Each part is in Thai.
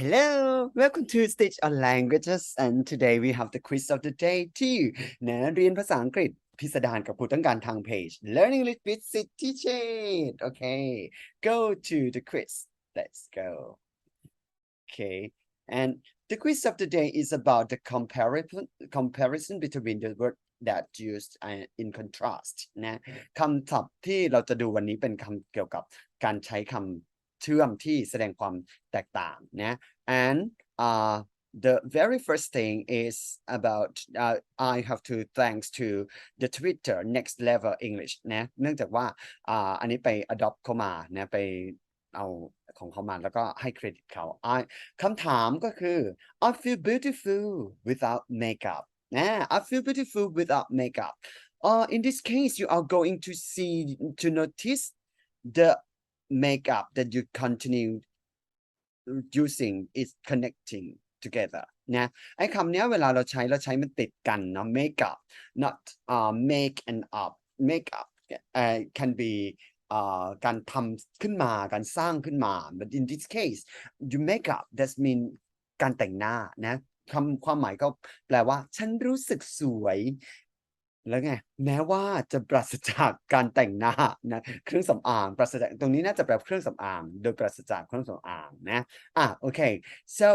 Hello, welcome to Stitch on Languages, and today we have the quiz of the day too นะเรียนภาษาอังกฤษพิสดารกับครูต้องการทางเพจ Learning English with City Shade Okay, go to the quiz. Let's go. Okay, and the quiz of the day is about the comparison comparison between the word that used in contrast นะคำศัพท์ที่เราจะดูวันนี้เป็นคำเกี่ยวกับการใช้คำ เชื่อมที่แสดงความแตกต่างนะ and uh the very first thing is about uh, I have to thanks to the Twitter next level English นะเนื่องจากว่าอ่าอันนี้ไป adopt เข้ามานะไปเอาของเขามาแล้วก็ให้เครดิตเขา I คำถามก็คือ I feel beautiful without makeup นะ I feel beautiful without makeup uh, in this case you are going to see to notice the makeup that you continue using is connecting together นะไอ้คำเนี้ยเวลาเราใช้เราใช้มันติดกันเนาะ makeup not uh, make and up makeup uh, can be อ่าการทำขึ้นมาการสร้างขึ้นมา but in this case you make up that mean การแต่งหน้านะคำความหมายก็แปลว่า ฉันรู้สึกสวย แล้วไงแม้ว่าจะปราศจากการแต่งหน้านะเครื่องสำอางปราศจากตรงนี้น่าจะแปลเครื่องสำอางโดยปราศจากเครื่องสำอางนะอะโอเค so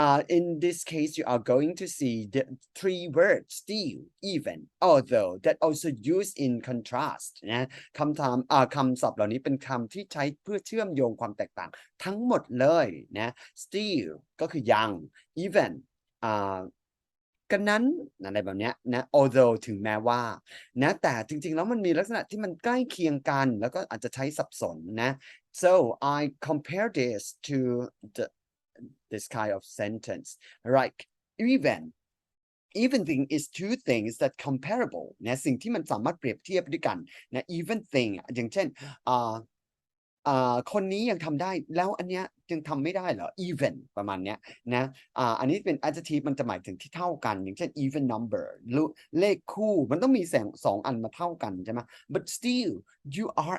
uh, in this case you are going to see the three words still even although that also used in contrast นะคำถามอ่าคำศัพท์เหล่านี้เป็นคำที่ใช้เพื่อเชื่อมโยงความแตกต่างทั้งหมดเลยนะ still ก็คือยัง even อ่า กันนั้นอะไรแบบเนี้ยนะ although ถึงแม้ว่านะแต่จริงๆแล้วมันมีลักษณะที่มันใกล้เคียงกัน แล้วก็อาจจะใช้สับสนนะ so I compare this to the this kind of sentence like even even thing is two things that comparable นะสิ่งที่มันสามารถเปรียบเทียบด้วยกันนะ even thing อย่างเช่นอ่า อ่าคนนี้ยังทำได้แล้วอันเนี้ยยังทำไม่ได้เหรอ even ประมาณเนี้ยนะอ่าอันนี้เป็น adjective มันจะหมายถึงที่เท่ากัน อย่างเช่น even number เลขคู่มันต้องมีแสงสองอันมาเท่ากันใช่ไหม but still you are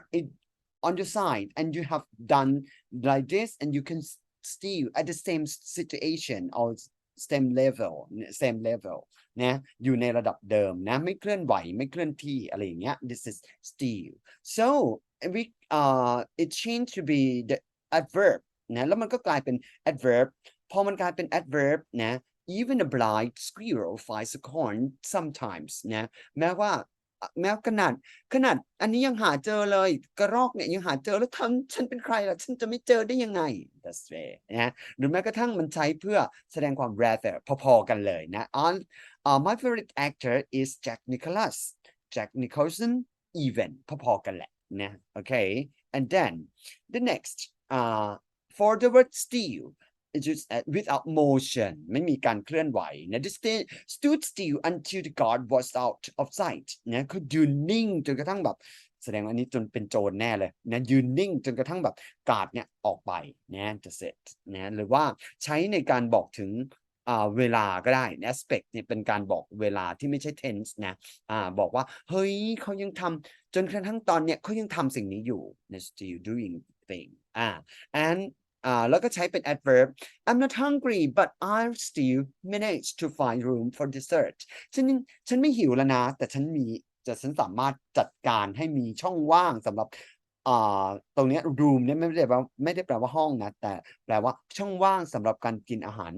on your side and you have done like this and you can still at the same situation or same level same level นะอยู่ในระดับเดิมนะไม่เคลื่อนไหวไม่เคลื่อนที่อะไรอย่างเงี้ย this is still so we uh it changed to be the adverb นะแล้วมันก็กลายเป็น adverb พอมันกลายเป็น adverb นะ even a blind squirrel finds a corn sometimes นะแม้ว่าอ่ะ แม้ขนาด ขนาดอันนี้ยังหาเจอเลย กระรอกเนี่ยยังหาเจอแล้วทำฉันเป็นใครล่ะ ฉันจะไม่เจอได้ยังไง that's way นะหรือแม้กระทั่งมันใช้เพื่อแสดงความ rather พอๆกันเลยนะ on uh, my favorite actor is Jack Nicholas Jack Nicholson even พอๆกันแหละนะ okay and then the next uh for the word still just without motion ไม่มีการเคลื่อนไหวนะ the sta- stood still until the guard was out of sight นะคือยืนนิ่งจนกระทั่งแบบแสดงว่านนี้จนเป็นโจรแน่เลยนะยืนนิ่งจนกระทั่งแบบการ์ดเนี่ยออกไปนะจะเสร็จนะหรือว่าใช้ในการบอกถึงเวลาก็ได้ aspect เนี่ยเป็นการบอกเวลาที่ไม่ใช่ tense นะอ่าบอกว่า เฮ้ยเขายังทำจนกระทั่งตอนเนี้ยเขายังทำสิ่งนี้อยู่นะ still doing thing อ่า and อ่าแล้วก็ใช้เป็น adverb I'm not hungry but I still manage to find room for dessert ฉันฉันไม่หิวแล้วนะ แต่ฉันมีจะฉันสามารถจัดการให้มีช่องว่างสำหรับอ่าตรงนี้ room เนี่ยไม่ได้แปลว่าไม่ได้แปลว่าห้องนะ แต่แปลว่าช่องว่างสำหรับการกินอาหาร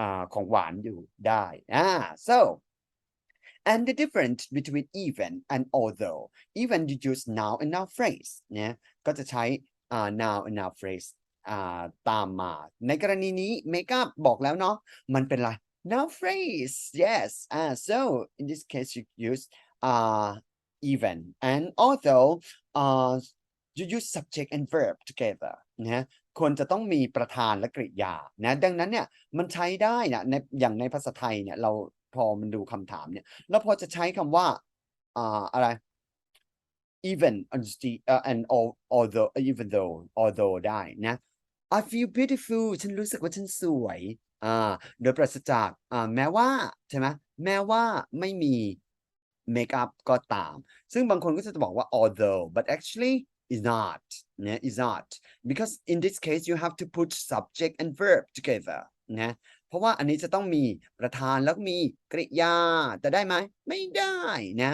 อ่าของหวานอยู่ได้อ่า so and the difference between even and although even you use now and now phrase เนี่ยก็จะใช้อ่า now and now phrase ตามมา ในกรณีนี้ make up บอกแล้วเนาะมันเป็นอะไร now phrase yes ah so in this case you use uh even and although uh you use subject and verb together นะควรจะต้องมีประธานและกริยานะดังนั้นเนี่ยมันใช้ได้นะในอย่างในภาษาไทยเนี่ยเราพอมันดูคำถามเนี่ยเราพอจะใช้คำว่าอ่าอะไร even and sti- uh, and al- although even though although ได้นะ I feel beautiful ฉันรู้สึกว่าฉันสวยอ่าโดยปราศจากอ่าแม้ว่าใช่ไหมแม้ว่าไม่มี make up ก็ตาม ซึ่งบางคนก็จะบอกว่า although but actually is not เนะ is not because in this case you have to put subject and verb together นะเพราะว่าอันนี้จะต้องมีประธานแล้วมีกริยาแต่ได้ไหมไม่ได้นะ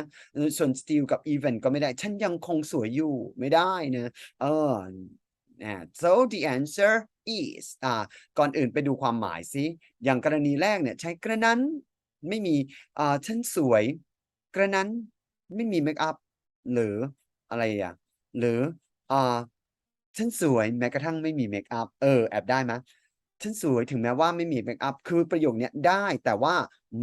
ส่วน still กับ even ก็ไม่ได้ ฉันยังคงสวยอยู่ไม่ได้นะเออ so the answer is อ่าก่อนอื่นไปดูความหมายสิอย่างกรณีแรกเนี่ยใช้กระนั้นไม่มีอ่าฉันสวย กระนั้นไม่มีเมคอัพหรืออะไรอะหรืออ่าฉันสวยแม้กระทั่งไม่มีเมคอัพเออแอบได้ไหมฉันสวยถึงแม้ว่าไม่มีเมคอัพคือประโยคเนี้ยได้แต่ว่า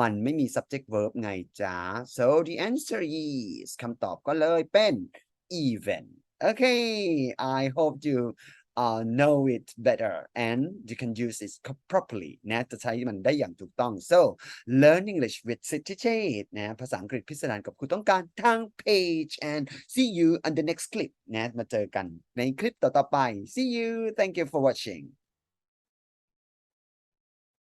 มันไม่มี subject verb ไงจ๊ะ so the answer is คำตอบก็เลยเป็น even okay I hope you uh, know it better and you can use it properly นะจะใช้มันได้อย่างถูกต้อง so learn English with City Shade นะภาษาอังกฤษพิสดารกับคุณต้องการทาง page and see you on the next clip นะมาเจอกันในคลิปต่อๆไป see you thank you for watching